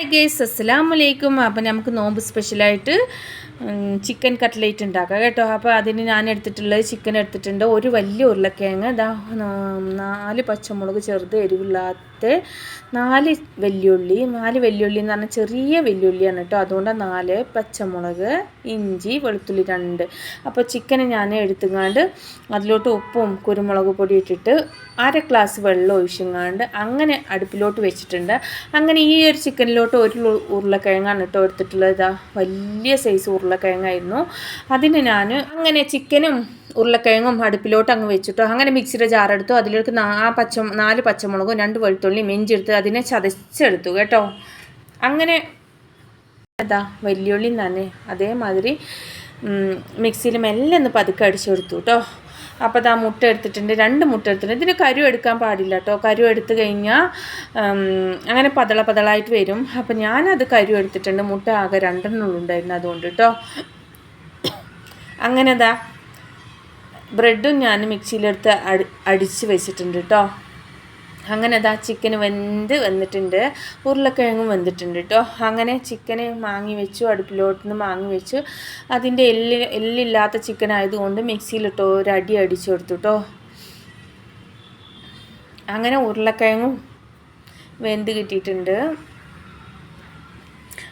Hi guys അസ്സലാമു വലൈക്കും അപ്പം നമുക്ക് നോമ്പ് സ്പെഷ്യലായിട്ട് ചിക്കൻ കട്ട്ലേറ്റ് ഉണ്ടാക്കാം കേട്ടോ. അപ്പോൾ അതിന് ഞാൻ എടുത്തിട്ടുള്ളത് ചിക്കൻ എടുത്തിട്ടുണ്ട്. ഒരു വലിയ ഉരുളക്കിഴങ്ങ്. ഇതാ നാല് പച്ചമുളക് ചെറുത് എരിവില്ലാത്ത നാല് വെല്ലുള്ളി. നാല് വെല്ലുള്ളി എന്ന് പറഞ്ഞാൽ ചെറിയ വെല്ലുള്ളിയാണ് കേട്ടോ. അതുകൊണ്ട് നാല് പച്ചമുളക് ഇഞ്ചി വെളുത്തുള്ളി രണ്ട്. അപ്പോൾ ചിക്കൻ ഞാൻ എടുത്തുങ്ങാണ്ട് അതിലോട്ട് ഉപ്പും കുരുമുളക് പൊടി ഇട്ടിട്ട് അര ഗ്ലാസ് വെള്ളം ഒഴിച്ചുങ്ങാണ്ട് അങ്ങനെ അടുപ്പിലോട്ട് വെച്ചിട്ടുണ്ട്. അങ്ങനെ ഈ ഒരു ചിക്കനിലോട്ട് ഒരു ഉരുളക്കിഴങ്ങാണ് കേട്ടോ എടുത്തിട്ടുള്ളത്. ഇതാ വലിയ സൈസ് ഉരുളക്കിഴങ്ങായിരുന്നു. അതിന് ഞാൻ അങ്ങനെ ചിക്കനും ഉരുളക്കിഴങ്ങും അടുപ്പിലോട്ട് അങ്ങ് വെച്ചിട്ടോ. അങ്ങനെ മിക്സിയുടെ ജാറെടുത്തു അതിലേക്ക് ആ പച്ച നാല് പച്ചമുളകും രണ്ട് വെളുത്തുള്ളി മെഞ്ചെടുത്ത് അതിനെ ചതച്ചെടുത്തു കേട്ടോ. അങ്ങനെ അതാ വലിയുള്ളി തന്നെ അതേമാതിരി മിക്സിയിൽ മെല്ലെ ഒന്ന് പതുക്കെ അടിച്ചെടുത്തു കേട്ടോ. അപ്പോൾ അതാ മുട്ട എടുത്തിട്ടുണ്ട്. രണ്ട് മുട്ട എടുത്തിട്ടുണ്ട്. ഇതിന് കരു എടുക്കാൻ പാടില്ല കേട്ടോ കരു എടുത്തു കഴിഞ്ഞാൽ അങ്ങനെ പതള പതളായിട്ട് വരും. അപ്പോൾ ഞാനത് കരു എടുത്തിട്ടുണ്ട്. മുട്ട ആകെ രണ്ടെണ്ണം ഉണ്ടായിരുന്നു അതുകൊണ്ട് കേട്ടോ അങ്ങനെ അതാ ബ്രെഡും ഞാൻ മിക്സിയിലെടുത്ത് അടി അടിച്ച് വെച്ചിട്ടുണ്ട് കേട്ടോ അങ്ങനെ അതാ ചിക്കൻ വെന്ത് വന്നിട്ടുണ്ട്. ഉരുളക്കിഴങ്ങും വന്നിട്ടുണ്ട് കേട്ടോ അങ്ങനെ ചിക്കനെ മാങ്ങി വെച്ചു അടുപ്പിലോട്ട് നിന്ന് മാങ്ങി വെച്ചു. അതിന്റെ എല്ല് എല്ലില്ലാത്ത ചിക്കൻ ആയതുകൊണ്ട് മിക്സിയിലിട്ടോ ഒരു അടി അടിച്ചു കൊടുത്തു കേട്ടോ അങ്ങനെ ഉരുളക്കിഴങ്ങും വെന്ത് കിട്ടിയിട്ടുണ്ട്.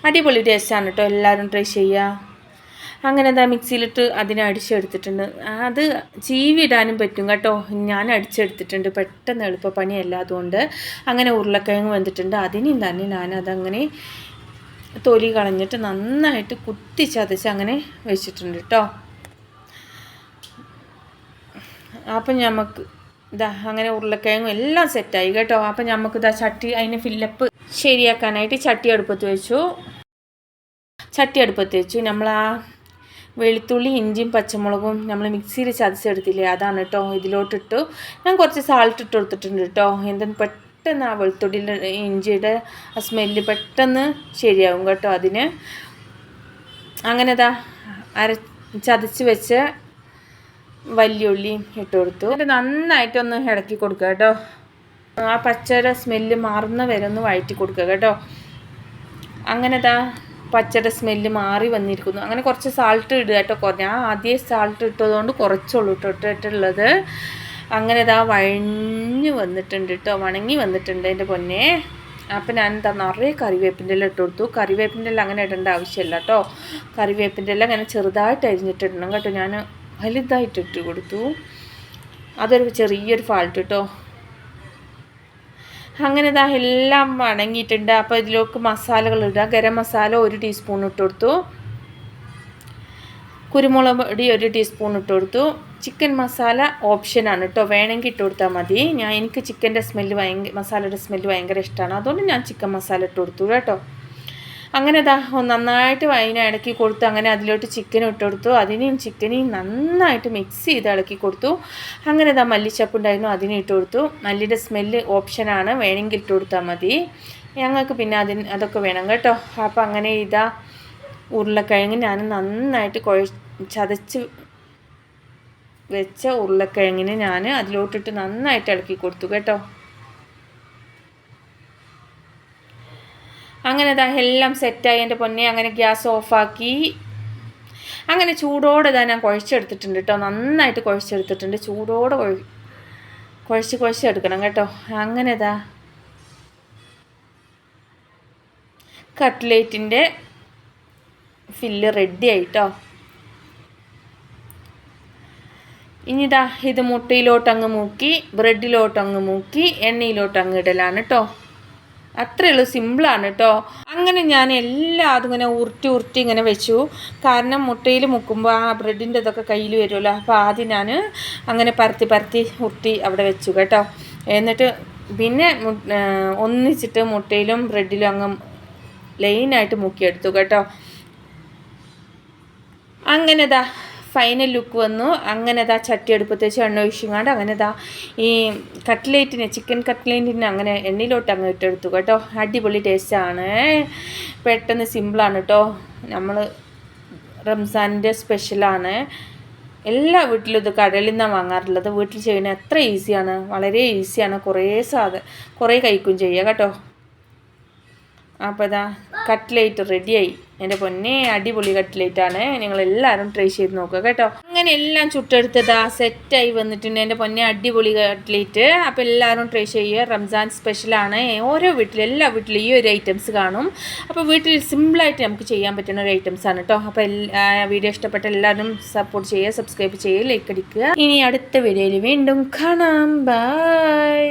അടിപൊളി ടേസ്റ്റാണ് കേട്ടോ എല്ലാവരും ട്രൈ ചെയ്യുക അങ്ങനെ എന്താ മിക്സിയിലിട്ട് അതിനെ അടിച്ചെടുത്തിട്ടുണ്ട്. അത് ചീവി ഇടാനും പറ്റും കേട്ടോ. ഞാൻ അടിച്ചെടുത്തിട്ടുണ്ട്. പെട്ടെന്ന് എളുപ്പപ്പണിയല്ല അതുകൊണ്ട് അങ്ങനെ ഉരുളക്കിഴങ്ങ് വന്നിട്ടുണ്ട്. അതിനും തന്നെ ഞാനതങ്ങനെ തൊലി കളഞ്ഞിട്ട് നന്നായിട്ട് കുത്തി ചതച്ച് അങ്ങനെ വെച്ചിട്ടുണ്ട് കേട്ടോ. അപ്പം നമുക്ക് ഇതാ അങ്ങനെ ഉരുളക്കിഴങ്ങും എല്ലാം സെറ്റായി കേട്ടോ. അപ്പം നമുക്ക് ഇതാ ചട്ടി അതിന് ഫില്ലപ്പ് ശരിയാക്കാനായിട്ട് ചട്ടി അടുപ്പത്ത് വെച്ചു. ചട്ടി അടുപ്പത്ത് വെച്ചു. നമ്മൾ ആ വെളുത്തുള്ളി ഇഞ്ചിയും പച്ചമുളകും നമ്മൾ മിക്സിയിൽ ചതച്ചെടുത്തില്ലേ അതാണ് കേട്ടോ ഇതിലോട്ടിട്ടു. ഞാൻ കുറച്ച് സാൾട്ട് ഇട്ട് കൊടുത്തിട്ടുണ്ട് കേട്ടോ എന്തെന്ന് പെട്ടെന്ന് ആ വെളുത്തുള്ളിയുടെ ഇഞ്ചിയുടെ ആ സ്മെല്ല് പെട്ടെന്ന് ശരിയാവും കേട്ടോ അതിന്. അങ്ങനെ ഇതാ അര ചതച്ച് വെച്ച വല്യുള്ളിയും ഇട്ട് കൊടുത്തു. എന്നിട്ട് നന്നായിട്ടൊന്ന് ഇളക്കി കൊടുക്കുക കേട്ടോ. ആ പച്ചയുടെ സ്മെല്ല് മാറുന്ന വരെ ഒന്ന് വഴറ്റി കൊടുക്കുക കേട്ടോ. അങ്ങനെ ഇതാ പച്ചയുടെ സ്മെല്ല് മാറി വന്നിരിക്കുന്നു. അങ്ങനെ കുറച്ച് സാൾട്ട് ഇടുക കേട്ടോ ഞാൻ ആദ്യം സാൾട്ട് ഇട്ടതുകൊണ്ട് കുറച്ചുള്ളൂ കേട്ടോ ഇട്ടിട്ടുള്ളത്. അങ്ങനെ ഇതാ വഴഞ്ഞ് വന്നിട്ടുണ്ട് കേട്ടോ വണങ്ങി വന്നിട്ടുണ്ട് എന്റെ പൊന്നെ. അപ്പം ഞാൻ എന്താ നിറയെ കറിവേപ്പിന്റെ എല്ലാം ഇട്ട് കൊടുത്തു. കറിവേപ്പിന്റെ എല്ലാം അങ്ങനെ ഇടേണ്ട ആവശ്യമില്ല കേട്ടോ. കറിവേപ്പിന്റെ എല്ലാം അങ്ങനെ ചെറുതായിട്ട് അരിഞ്ഞിട്ടിടണം കേട്ടോ. ഞാൻ വലുതായിട്ട് ഇട്ട് കൊടുത്തു. അതൊരു ചെറിയൊരു ഫാൾട്ട് കേട്ടോ. അങ്ങനെ ഇതാ എല്ലാം വണങ്ങിയിട്ടുണ്ട്. അപ്പോൾ ഇതിലേക്ക് മസാലകൾ ഇടുക. ഗരം മസാല ഒരു ടീസ്പൂൺ ഇട്ട് കൊടുത്തു. കുരുമുളക് പൊടി ഒരു ടീസ്പൂൺ ഇട്ട് കൊടുത്തു. ചിക്കൻ മസാല ഓപ്ഷനാണ് കേട്ടോ വേണമെങ്കിൽ ഇട്ട് കൊടുത്താൽ മതി. ഞാൻ എനിക്ക് ചിക്കന്റെ സ്മെല്ല് ഭയങ്കര മസാലയുടെ സ്മെല്ല് ഭയങ്കര ഇഷ്ടമാണ് അതുകൊണ്ട് ഞാൻ ചിക്കൻ മസാല ഇട്ട് കൊടുത്തു കേട്ടോ അങ്ങനെ ഇതാ നന്നായിട്ട് വൈന ഇളക്കി കൊടുത്തു. അങ്ങനെ അതിലോട്ട് ചിക്കൻ ഇട്ട് കൊടുത്തു. അതിനെയും ചിക്കനെയും നന്നായിട്ട് മിക്സ് ചെയ്ത് ഇളക്കി കൊടുത്തു. അങ്ങനെ ഇതാ മല്ലിച്ചപ്പ് ഉണ്ടായിരുന്നു അതിനെ ഇട്ട് കൊടുത്തു. മല്ലിയുടെ സ്മെല്ല് ഓപ്ഷനാണ് വേണമെങ്കിൽ ഇട്ട് കൊടുത്താൽ മതി. ഞങ്ങൾക്ക് പിന്നെ അതിന് അതൊക്കെ വേണം കേട്ടോ. അപ്പോൾ അങ്ങനെ ഇതാ ഉരുളക്കിഴങ്ങ് ഞാൻ നന്നായിട്ട് കുഴ ചതച്ച് വെച്ച ഉരുളക്കിഴങ്ങിന് ഞാൻ അതിലോട്ടിട്ട് നന്നായിട്ട് ഇളക്കി കൊടുത്തു കേട്ടോ. അങ്ങനെ ഇതാ എല്ലാം സെറ്റായി എന്റെ പൊന്നെ. അങ്ങനെ ഗ്യാസ് ഓഫാക്കി. അങ്ങനെ ചൂടോടെ ഇതാ ഞാൻ കുഴച്ചെടുത്തിട്ടുണ്ട് കേട്ടോ നന്നായിട്ട് കുഴച്ചെടുത്തിട്ടുണ്ട്. ചൂടോടെ കുഴ കുഴച്ച് കുഴച്ചെടുക്കണം കേട്ടോ. അങ്ങനെ ഇതാ കട്ട്ലേറ്റിന്റെ ഫില്ല് റെഡി ആയിട്ടോ ഇനിതാ ഇത് മുട്ടയിലോട്ടങ്ങ് മൂക്കി ബ്രെഡിലോട്ടങ്ങ് മൂക്കി എണ്ണയിലോട്ടങ്ങ് ഇടലാണ് കേട്ടോ അത്രയേ ഉള്ളൂ സിമ്പിളാണ് കേട്ടോ അങ്ങനെ ഞാൻ എല്ലാം അതിങ്ങനെ ഉരുട്ടി ഉരുട്ടി ഇങ്ങനെ വെച്ചു. കാരണം മുട്ടയിൽ മുക്കുമ്പോൾ ആ ബ്രെഡിന്റെ ഇതൊക്കെ കയ്യിൽ വരുമല്ലോ അപ്പോൾ ആദ്യം ഞാൻ അങ്ങനെ പരത്തി പരത്തി ഉരുട്ടി അവിടെ വെച്ചു കേട്ടോ. എന്നിട്ട് പിന്നെ ഒന്നിച്ചിട്ട് മുട്ടയിലും ബ്രെഡിലും അങ്ങ് ലൈനായിട്ട് മുക്കിയെടുത്തു കേട്ടോ. അങ്ങനെ ഇതാ ഫൈനൽ ലുക്ക് വന്നു. അങ്ങനെ ദാ ചട്ടി അടുപ്പത്ത് വെച്ച് എണ്ണ ഒഴിച്ചുങ്ങാണ്ട് അങ്ങനെ ദാ ഈ കട്ട്ലേറ്റിന് ചിക്കൻ കട്ട്ലേറ്റിന് അങ്ങനെ എണ്ണയിലോട്ട് അങ്ങ് ഇട്ടെടുത്തു കേട്ടോ. അടിപൊളി ടേസ്റ്റാണ് പെട്ടെന്ന് സിമ്പിളാണ് കേട്ടോ. നമ്മൾ റംസാനിന്റെ സ്പെഷ്യലാണ് എല്ലാ വീട്ടിലും ഇത് കടലിൽ നിന്നാണ് വാങ്ങാറുള്ളത്. വീട്ടിൽ ചെയ്യുന്നത് എത്ര ഈസിയാണ് വളരെ ഈസിയാണ് കുറേ സാധനം കുറേ കഴിക്കും ചെയ്യുക കേട്ടോ. അപ്പോൾ ഇതാ കട്ട്ലേറ്റ് റെഡിയായി എന്റെ പൊന്നെ അടിപൊളി കട്ട്ലേറ്റാണ് നിങ്ങൾ എല്ലാവരും ട്രൈ ചെയ്ത് നോക്കുക കേട്ടോ. അങ്ങനെ എല്ലാം ചുട്ടെടുത്തതാ സെറ്റായി വന്നിട്ടുണ്ട്. എന്റെ പൊന്നെ അടിപൊളി കട്ട്ലേറ്റ് അപ്പോൾ എല്ലാവരും ട്രൈ ചെയ്യുക. റംസാൻ സ്പെഷ്യലാണ് ഓരോ വീട്ടിലും എല്ലാ വീട്ടിലും ഈ ഒരു ഐറ്റംസ് കാണും. അപ്പോൾ വീട്ടിൽ സിമ്പിളായിട്ട് നമുക്ക് ചെയ്യാൻ പറ്റുന്ന ഒരു ഐറ്റംസ് ആണ് കേട്ടോ. അപ്പോൾ വീഡിയോ ഇഷ്ടപ്പെട്ട എല്ലാവരും സപ്പോർട്ട് ചെയ്യുക സബ്സ്ക്രൈബ് ചെയ്യുക ലൈക്ക് അടിക്കുക. ഇനി അടുത്ത വീഡിയോയിൽ വീണ്ടും കാണാം. ബൈ